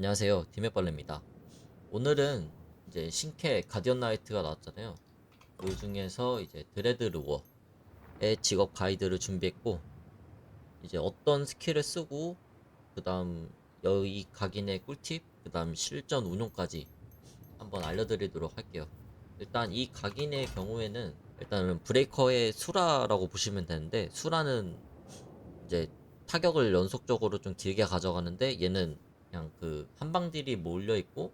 안녕하세요. 디메벌레입니다. 오늘은 이제 신캐 가디언 나이트가 나왔잖아요. 그 중에서 이제 드레드 루어의 직업 가이드를 준비했고 이제 어떤 스킬을 쓰고 그 다음 여기 각인의 꿀팁 그 다음 실전 운용까지 한번 알려드리도록 할게요. 일단 이 각인의 경우에는 일단은 브레이커의 수라라고 보시면 되는데 수라는 이제 타격을 연속적으로 좀 길게 가져가는데 얘는 그냥 그 한방딜이 몰려 있고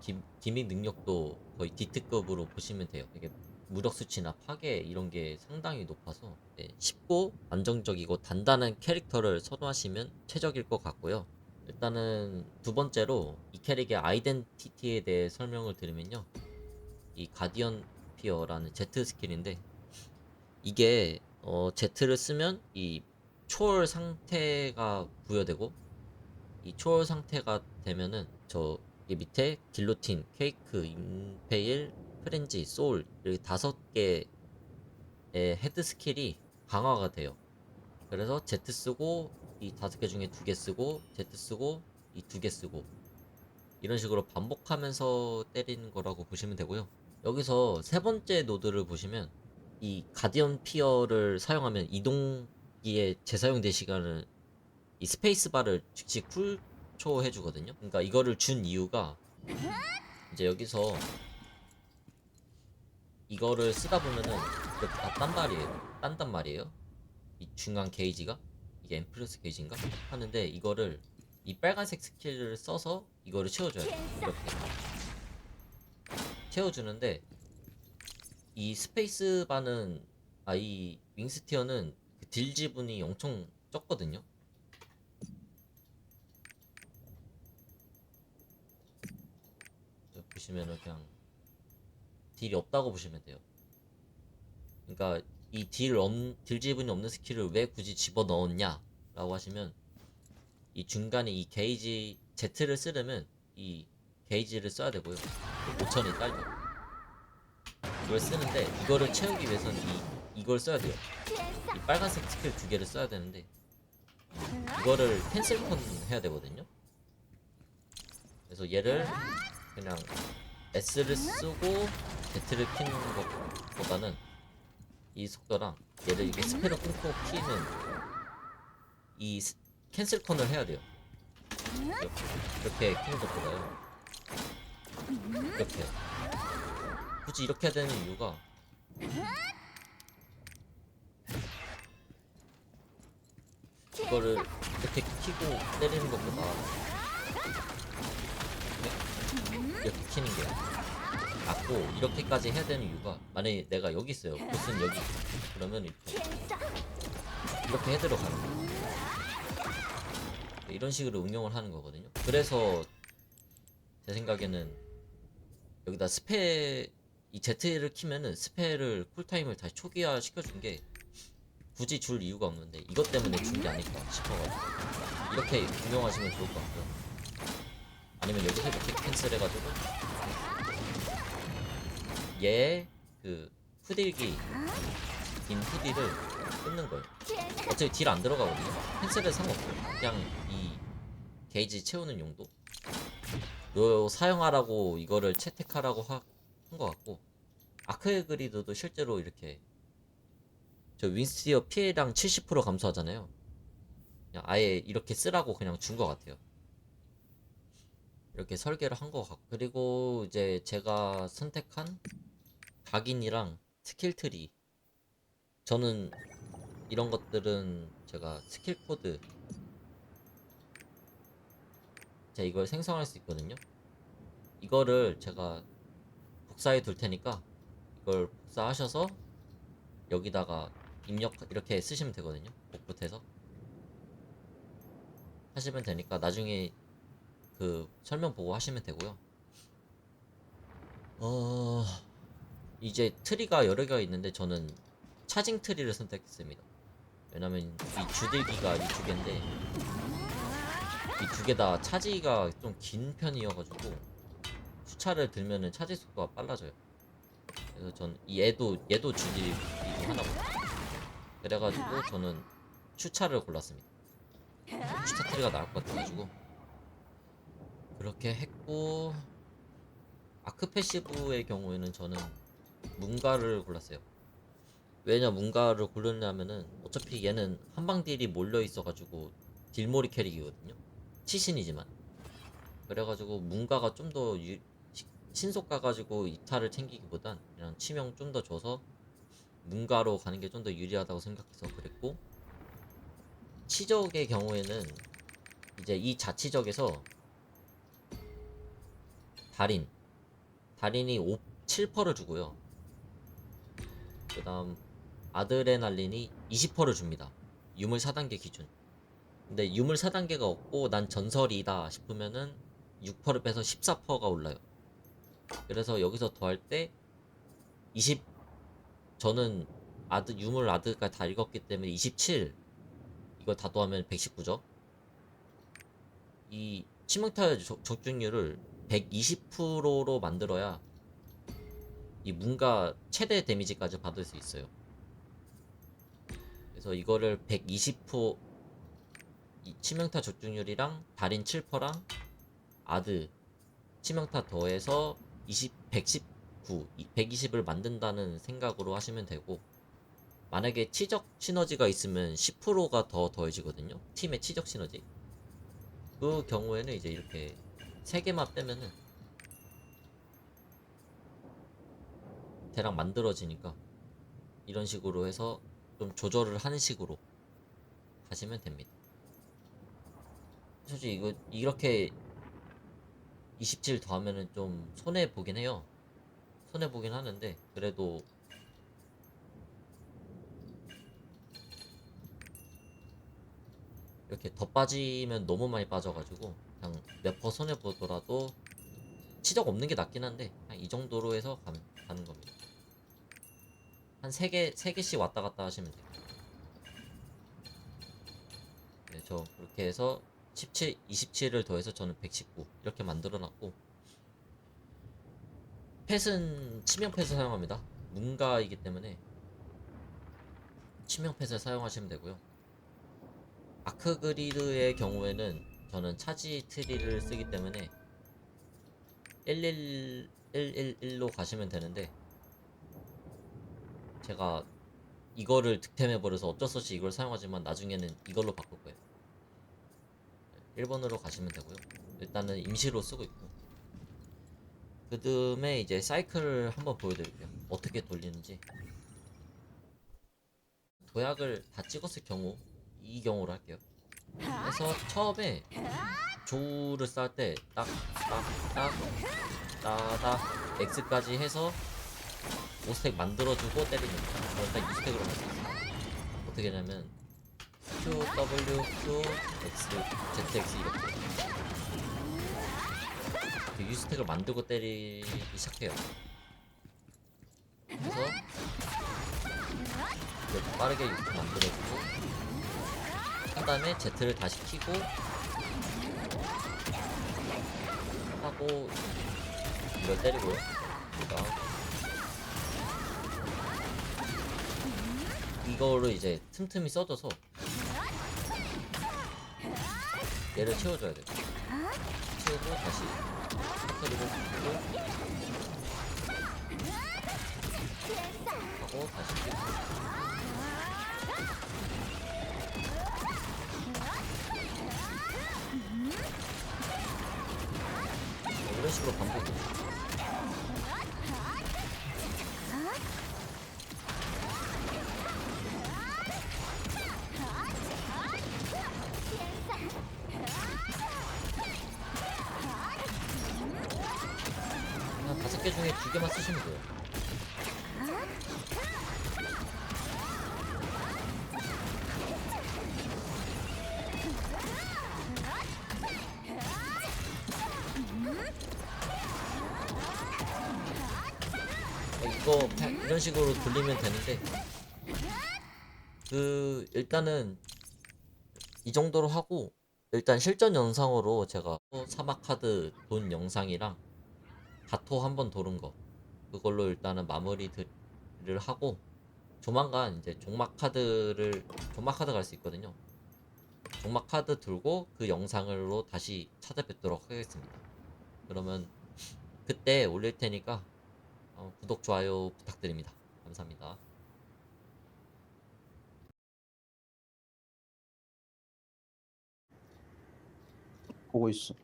기, 기믹 능력도 거의 D특급으로 보시면 돼요. 이게 무력 수치나 파괴 이런 게 상당히 높아서 네, 쉽고 안정적이고 단단한 캐릭터를 선호하시면 최적일 것 같고요. 일단은 두 번째로 이 캐릭의 아이덴티티에 대해 설명을 드리면요. 이 가디언 피어라는 Z 스킬인데 이게 어 Z를 쓰면 이 초월 상태가 부여되고 이 초월 상태가 되면은 저이 밑에 길로틴, 케이크, 임페일, 프렌지, 소울 이렇게 다섯 개의 헤드 스킬이 강화가 돼요. 그래서 Z 쓰고 이 다섯 개 중에 두 개 쓰고 Z 쓰고 이 두 개 쓰고 이런 식으로 반복하면서 때리는 거라고 보시면 되고요. 여기서 세 번째 노드를 보시면 이 가디언 피어를 사용하면 이동기의 재사용 대 시간을 이 스페이스바를 즉시 쿨초 해주거든요. 그러니까 이거를 준 이유가 이제 여기서 이거를 쓰다 보면은 이렇게 다 딴달이에요. 딴단 말이에요. 이 중간 게이지가 이게 엠프레스 게이지인가 하는데 이거를 이 빨간색 스킬을 써서 이거를 채워줘야 돼요. 이렇게 채워주는데 이 스페이스 바는 아 이 윙스티어는 그 딜 지분이 엄청 적거든요. 저 보시면은 그냥 딜이 없다고 보시면 돼요. 그러니까 이딜 없, 딜 지분이 없는 스킬을 왜 굳이 집어 넣었냐라고 하시면 이 중간에 이 게이지 Z를 쓰려면 이 게이지를 써야 되고요. 5천이 딸려. 이걸 쓰는데 이거를 채우기 위해서는 이 이걸 써야 돼요. 이 빨간색 스킬 두 개를 써야 되는데 이거를 캔슬 컨 해야 되거든요. 그래서 얘를 그냥 S를 쓰고 Z를 키는 것보다는 이 속도랑 얘를 이렇게 스페로 끊고 키는 이 스- 캔슬 컨을 해야 돼요. 이렇게, 이렇게 키는 것보다요. 이렇게. 굳이 이렇게 해야 되는 이유가 이거를 이렇게 키고 때리는 것보다 이렇게, 키는 게 낫고 이렇게까지 해야 되는 이유가 만약에 내가 여기 있어요. 보스는 여기 그러면 이렇게 이렇게 헤드로 가는 거예요 이런 식으로 응용을 하는 거거든요. 그래서 제 생각에는 여기다 스페 이 Z를 키면은 스페를 쿨타임을 다시 초기화 시켜준 게 굳이 줄 이유가 없는데 이것 때문에 준 게 아닐까 싶어가지고 이렇게 응용하시면 좋을 것 같고요 아니면 여기서 이렇게 캔슬 해가지고. 얘그 후딜기 긴 후딜을 끊는 거예요. 어차피 딜 안 들어가거든요. 캔슬에 상관없어요. 그냥 이 게이지 채우는 용도. 요 사용하라고 이거를 채택하라고 한 것 같고. 아크의 그리드도 실제로 이렇게 저 윈스티어 피해량 70% 감소하잖아요. 그냥 아예 이렇게 쓰라고 그냥 준 것 같아요. 이렇게 설계를 한 것 같고 그리고 이제 제가 선택한 각인이랑 스킬 트리 저는 이런 것들은 제가 스킬 코드 제가 이걸 생성할 수 있거든요. 이거를 제가 복사해 둘 테니까 이걸 복사하셔서 여기다가 입력 이렇게 쓰시면 되거든요. 복붙해서 하시면 되니까 나중에 그 설명 보고 하시면 되고요. 어 이제 트리가 여러 개가 있는데 저는 차징 트리를 선택했습니다. 왜냐면 이 주들기가 이 두 개인데 이 두 개 다 차지가 좀 긴 편이어가지고 수차를 들면은 차지 속도가 빨라져요. 그래서 전이 얘도 얘도 중 하나거든요. 그래가지고 저는 추차를 골랐습니다. 추차 트리가 나을 것 같아가지고 그렇게 했고 아크 패시브의 경우에는 저는 문가를 골랐어요. 왜냐 문가를 고르냐면은 어차피 얘는 한방 딜이 몰려 있어가지고 딜몰이 캐릭이거든요. 치신이지만 그래가지고 문가가 좀 더 신속 가가지고 이탈을 챙기기보단 그냥 치명 좀 더 줘서 문가로 가는 게 좀 더 유리하다고 생각해서 그랬고 치적의 경우에는 이제 이 자치적에서 달인. 달인이 5, 7%를 주고요. 그 다음 아드레날린이 20%를 줍니다. 유물 4단계 기준. 근데 유물 4단계가 없고 난 전설이다 싶으면은 6%를 빼서 14%가 올라요. 그래서 여기서 더할 때 20 저는 아드 유물 아드가 다 읽었기 때문에 27 이거 다 더하면 119죠. 이 치명타 적- 적중률을 120%로 만들어야 이 문가 최대 데미지까지 받을 수 있어요. 그래서 이거를 120%, 이 치명타 적중률이랑 달인 7%랑 아드 치명타 더해서 20, 119, 120을 만든다는 생각으로 하시면 되고 만약에 치적 시너지가 있으면 10%가 더 더해지거든요. 팀의 치적 시너지. 그 경우에는 이제 이렇게 세 개만 빼면은 대략 만들어지니까 이런 식으로 해서 좀 조절을 하는 식으로 가시면 됩니다. 솔직히 이거 이렇게 27 더하면은 좀 손해 보긴 해요. 손해 보긴 하는데 그래도 이렇게 더 빠지면 너무 많이 빠져가지고 그냥 몇 퍼 손해 보더라도 치적 없는 게 낫긴 한데 그냥 이 정도로 해서 가, 가는 겁니다. 한세 개, 세 개씩 왔다 갔다 하시면 돼요. 네, 저 그렇게 해서 17, 27을 더해서 저는 119 이렇게 만들어 놨고 펫은 치명 펫을 사용합니다. 문가이기 때문에 치명 펫을 사용하시면 되고요. 아크 그리드의 경우에는 저는 차지 트리를 쓰기 때문에 111, 111로 가시면 되는데 제가 이거를 득템해버려서 어쩔 수 없이 이걸 사용하지만 나중에는 이걸로 바꿀 거예요. 1번으로 가시면 되고요. 일단은 임시로 쓰고 있고. 그 다음에 이제 사이클을 한번 보여드릴게요. 어떻게 돌리는지. 도약을 다 찍었을 경우 이 경우로 할게요 그래서 처음에 조를 쌀때딱 딱 딱 따닥 X까지 해서 5스택 만들어주고 때리는 거야. 딱 2스택으로 할수 있어. 어떻게 하냐면 Q, W, Q, X, ZX 이렇게. 그 U스택을 만들고 때리기 시작해요. 그래서 빠르게 U스택 만들어주고 한 다음에 Z를 다시 키고 하고 이걸 때리고요. 이거를 이제 틈틈이 써줘서 얘를 채워줘야 돼요. 채우고 다시 터트리고 고 하고 다시 끼고 식으로 반복 식으로 돌리면 되는데 그 일단은 이 정도로 하고 일단 실전 영상으로 제가 사막 카드 돈 영상이랑 다토 한번 도는 거 그걸로 일단은 마무리를 하고 조만간 이제 종막 카드를 종막 카드 갈 수 있거든요. 종막 카드 들고 그 영상으로 다시 찾아뵙도록 하겠습니다. 그러면 그때 올릴 테니까 어, 구독 좋아요 부탁드립니다. 감사합니다. 보고 있어.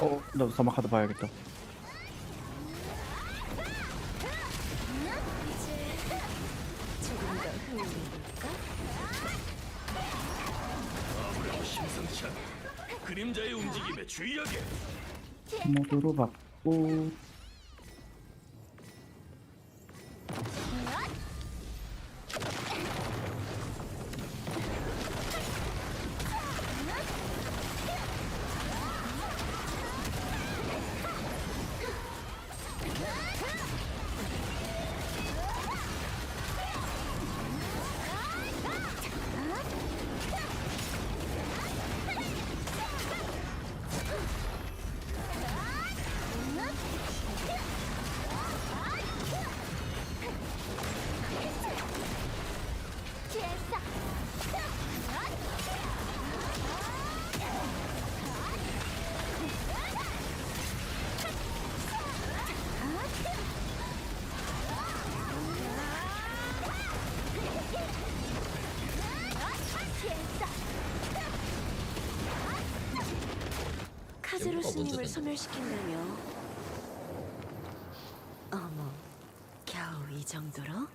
어, 나도 사막 카드 봐야겠다. 그림자의 움직임에 주의하게. 모드로 받고 카즈로 여기가 먼저 스님을 된다. 소멸시킨다며 어머 겨우 이 정도로?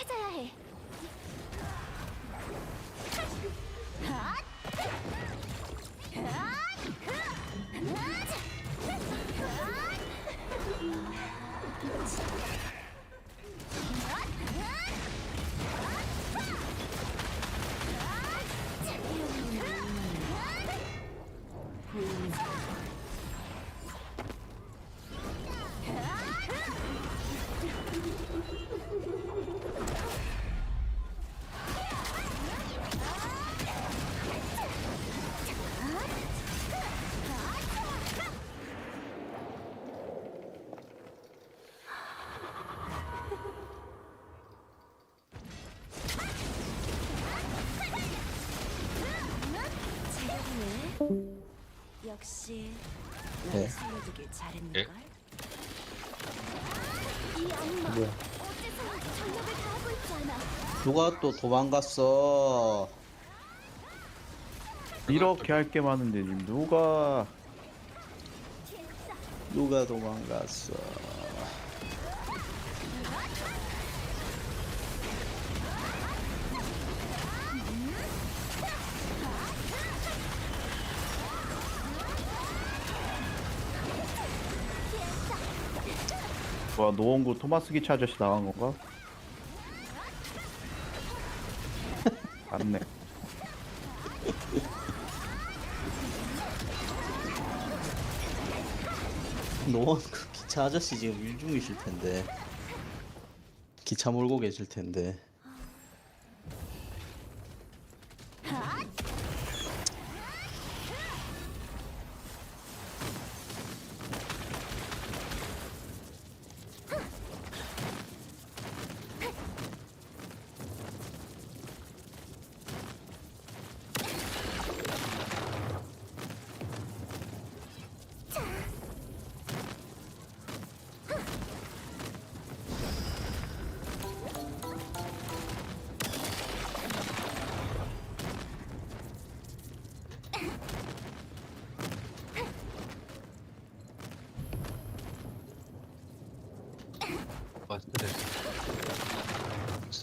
찾아야 해. 잘했는걸? 이 악마. 뭐야? 어째서 전력을 다하고 있지 않아. 누가 또 도망갔어? 이렇게 할 게 많은데 님 누가 누가 도망갔어? 와 노원구 토마스 기차 아저씨 나간 건가? 맞네 노원 그 기차 아저씨 지금 일 중이실 텐데. 기차 몰고 계실 텐데.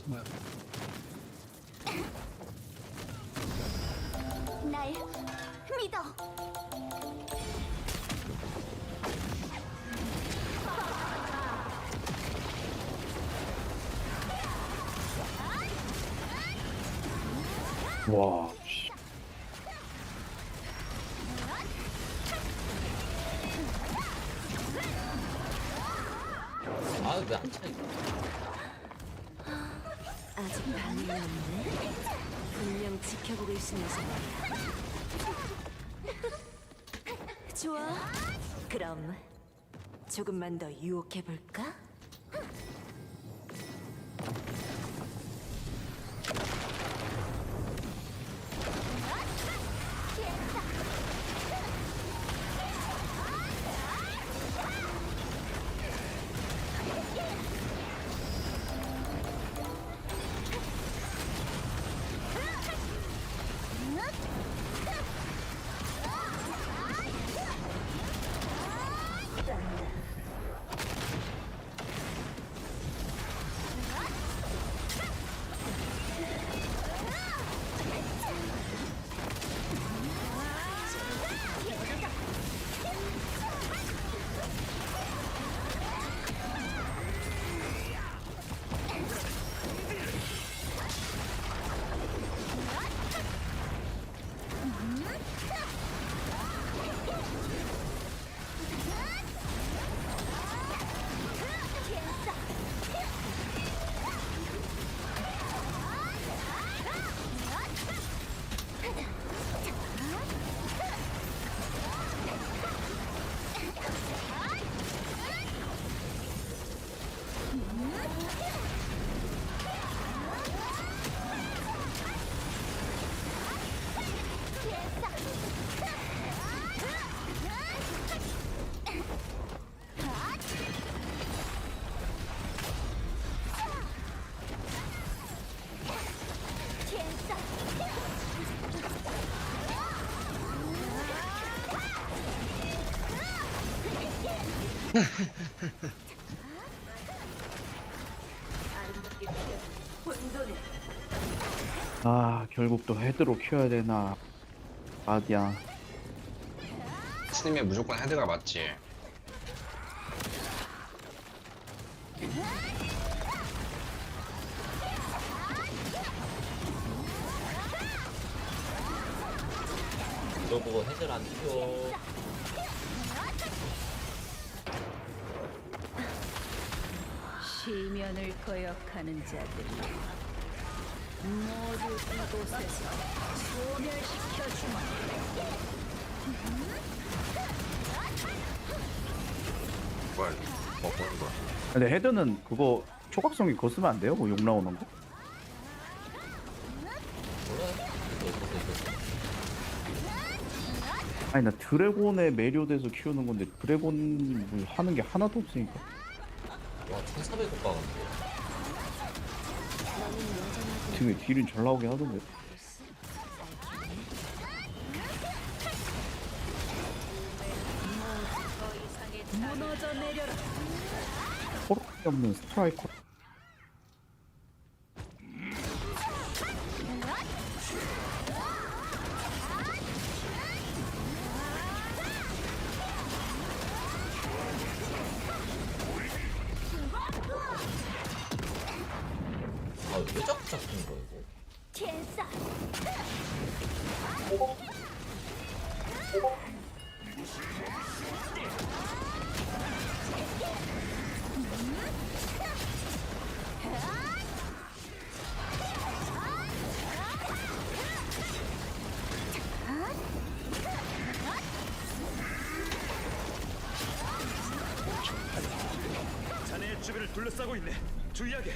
뭐야? 날 믿어. 와. 좋아. 그럼 조금만 더 유혹해 볼까? 아, 결국 또 헤드로 키워야 되나. 아디야. 스님의 무조건 헤드가 맞지. 이거 보고 헤드를 안튀 어. 시면을 거역하는 자들이 모두 이곳에서 소멸시켜 주마. 뭐야? 뭐 보는 거야? 근데 헤드는 그거 초각성이 그거 쓰면 안 돼요? 뭐 욕 나오는 거? 아니 나 드래곤에 매료돼서 키우는 건데 드래곤 뭐 하는 게 하나도 없으니까 와 1,400억 박았는데. 등에 딜은 잘 나오긴 하던데 무너져 내려라. 허락이 없는 스트라이커 둘러싸고 있네. 주의하게.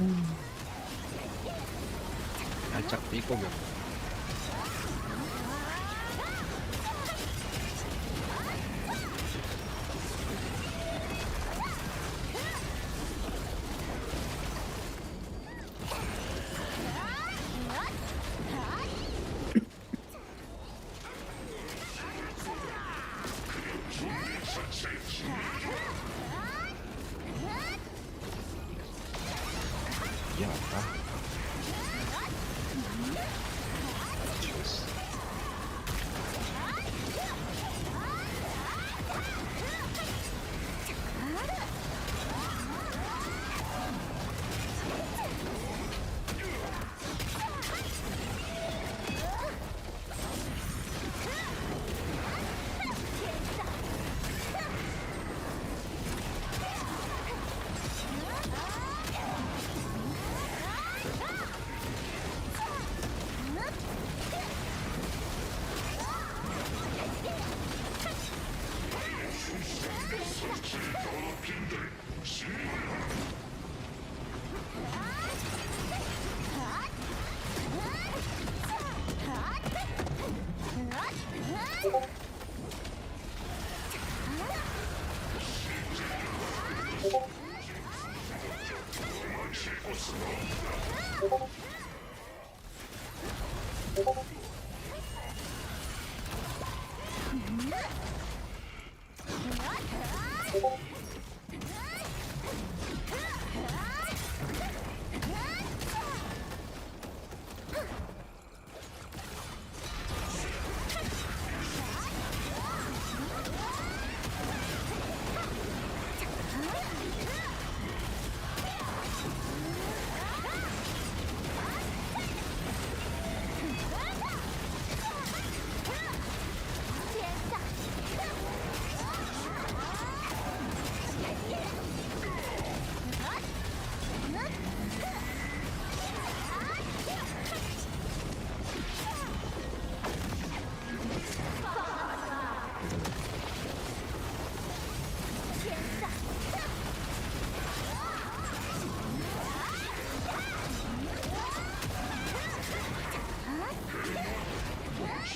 음. 살짝 삐걱였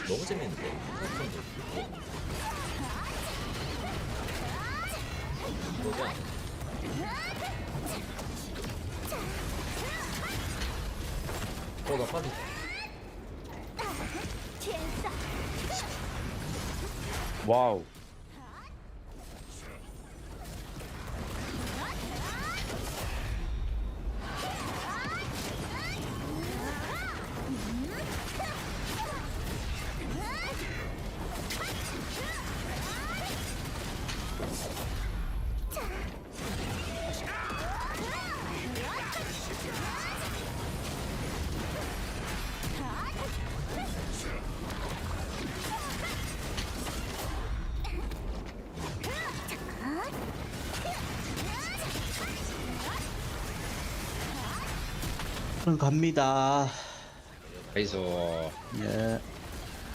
너무 재밌는데. 이거가 어, 나 빨리. 와우. 그럼 갑니다. 나이스 예.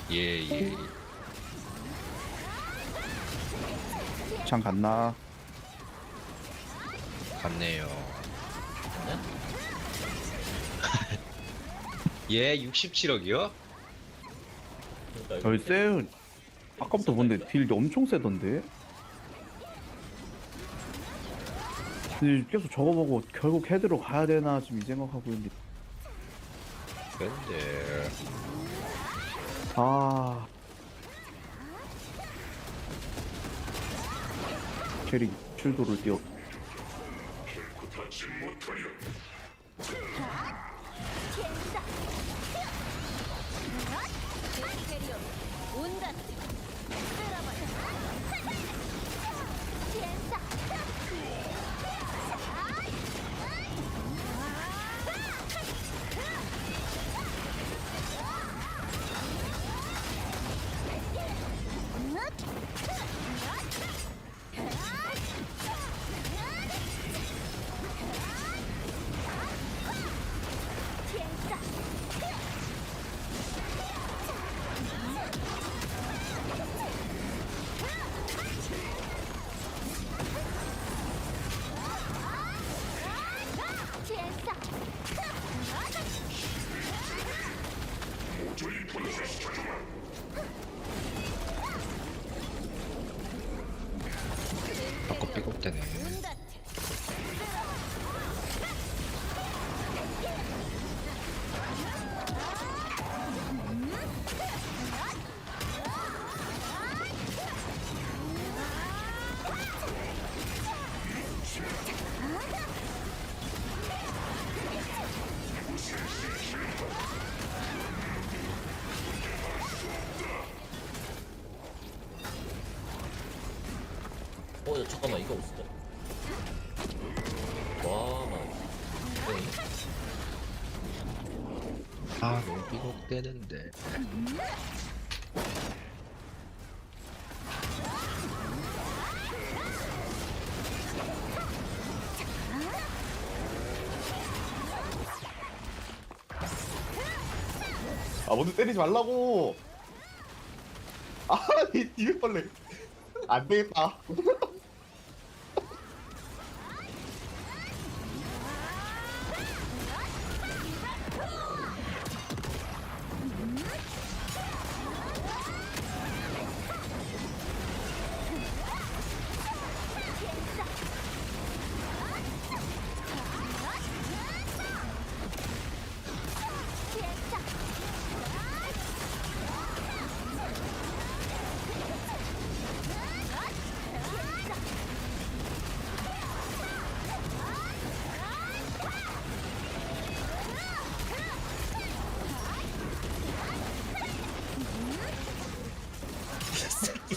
예예 장 갔나? 갔네요 예 67억이요? 그러니까 이거 저희 쎄 아까부터 본데 딜 엄청 세던데? 근데 계속 저거 보고 결국 헤드로 가야 되나 지금 이 생각하고 있는데. 근데 아. 캐릭 출도를 띄워 잠깐만, 이거 없어. 와, 나. 네. 아, 너무 삐걱대는데. 아 먼저 때리지 말라고 아이 뒤에 빨래 안 되겠다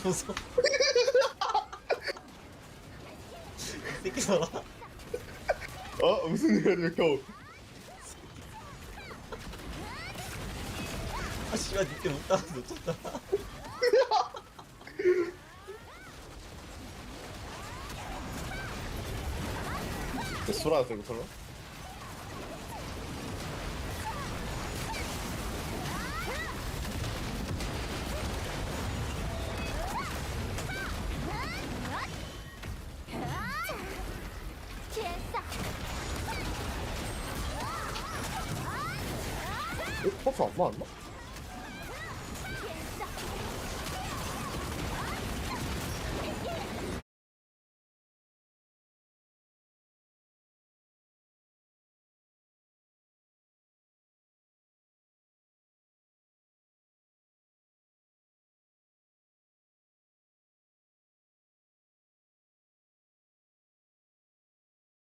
새끼 무서워. 새끼 봐라. 어 무슨 일이야 형 아, 씨발, 니때 못 따라 놓쳤다. 수라왔어 이거 설마? 안 맞았나?